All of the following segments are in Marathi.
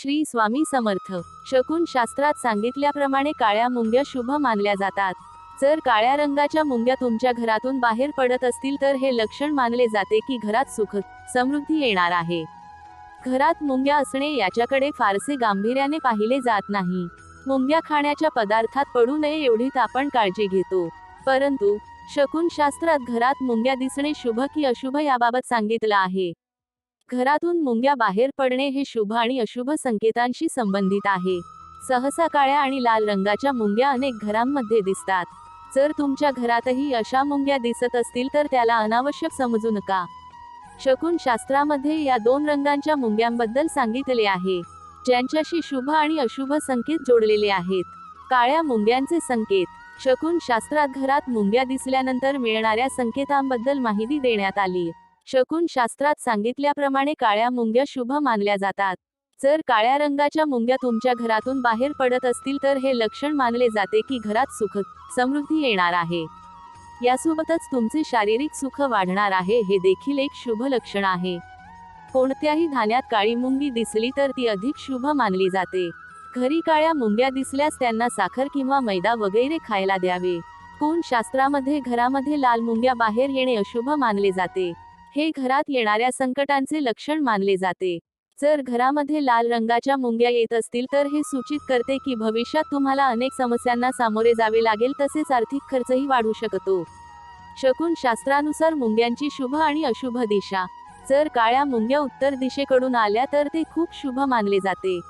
श्री स्वामी समर्थ. शकुन शास्त्रात सांगितल्याप्रमाणे काळ्या मुंग्या शुभ मानल्या जातात. जर काळ्या रंगाच्या मुंग्या तुमच्या घरातून बाहेर पडत असतील तर हे लक्षण मानले जाते की घरात सुख समृद्धी येणार आहे. घरात मुंग्या असणे याच्याकडे फारसे गांभीर्याने पाहिले जात नाही. मुंग्या खाण्याच्या पदार्थात पडू नये एवढीच आपण काळजी घेतो. परंतु शकुन शास्त्रात घरात मुंग्या दिसणे शुभ की अशुभ याबाबत सांगितलं आहे. घरातून मुंग्या बाहेर पडणे हे शुभ आणि अशुभ संकेतांशी संबंधित आहे. सहसा काळ्या आणि लाल रंगाच्या मुंग्या अनेक घरांमध्ये दिसतात. जर तुमच्या घरातही अशा मुंग्या दिसत असतील तर त्याला अनावश्यक समजू नका. शकून शास्त्रामध्ये या दोन रंगांच्या मुंग्यांबद्दल सांगितले आहे. ज्यांच्याशी शुभ आणि अशुभ संकेत जोडलेले आहेत. काळ्या मुंग्यांचे संकेत. शकून शास्त्रात घरात मुंग्या दिसल्यानंतर मिळणाऱ्या संकेतांबद्दल माहिती देण्यात आली. शकुन शास्त्रात सांगितल्याप्रमाणे काळ्या मुंग्या शुभ मानल्या जातात. जर काळ्या रंगाच्या मुंग्या तुमच्या घरातून बाहेर पडत असतील तर हे लक्षण मानले जाते की घरात सुख समृद्धी येणार आहे. यासोबतच तुमचे शारीरिक सुख वाढणार आहे हे देखील एक शुभ लक्षण आहे. कोणत्याही धान्यात काळी मुंगी दिसली तर ती अधिक शुभ मानली जाते. घरी काळ्या मुंग्या दिसल्यास त्यांना साखर किंवा मैदा वगैरे खायला द्यावे. कोण शास्त्रामध्ये घरामध्ये लाल मुंग्या बाहेर येणे अशुभ मानले जाते. हे घरात येणाऱ्या संकटांचे लक्षण मानले जाते. जर घरामध्ये लाल रंगाच्या मुंग्या येत असतील तर हे सूचित करते की भविष्यात तुम्हाला अनेक समस्यांना सामोरे जावे लागेल तसेच आर्थिक खर्चही वाढू शकतो. शकून शास्त्रानुसार मुंग्यांची शुभ आणि अशुभ दिशा. जर काळ्या मुंग्या उत्तर दिशेकडून आल्या तर ते खूप शुभ मानले जाते.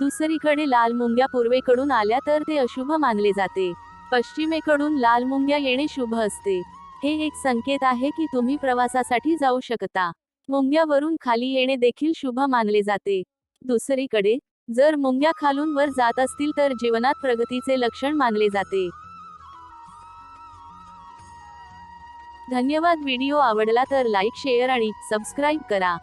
दुसरीकडे लाल मुंग्या पूर्वेकडून आल्या तर ते अशुभ मानले जाते. पश्चिमेकडून लाल मुंग्या येणे शुभ असते. हे एक संकेत आहे की तुम्ही प्रवासासाठी जाऊ शकता. मुंग्यावरून खाली येणे देखील शुभ मानले जाते. दुसरीकडे जर मुंग्या खालून वर जात असतील तर जीवनात प्रगतीचे लक्षण मानले जाते. धन्यवाद. व्हिडिओ आवडला तर लाईक शेअर आणि सबस्क्राईब करा.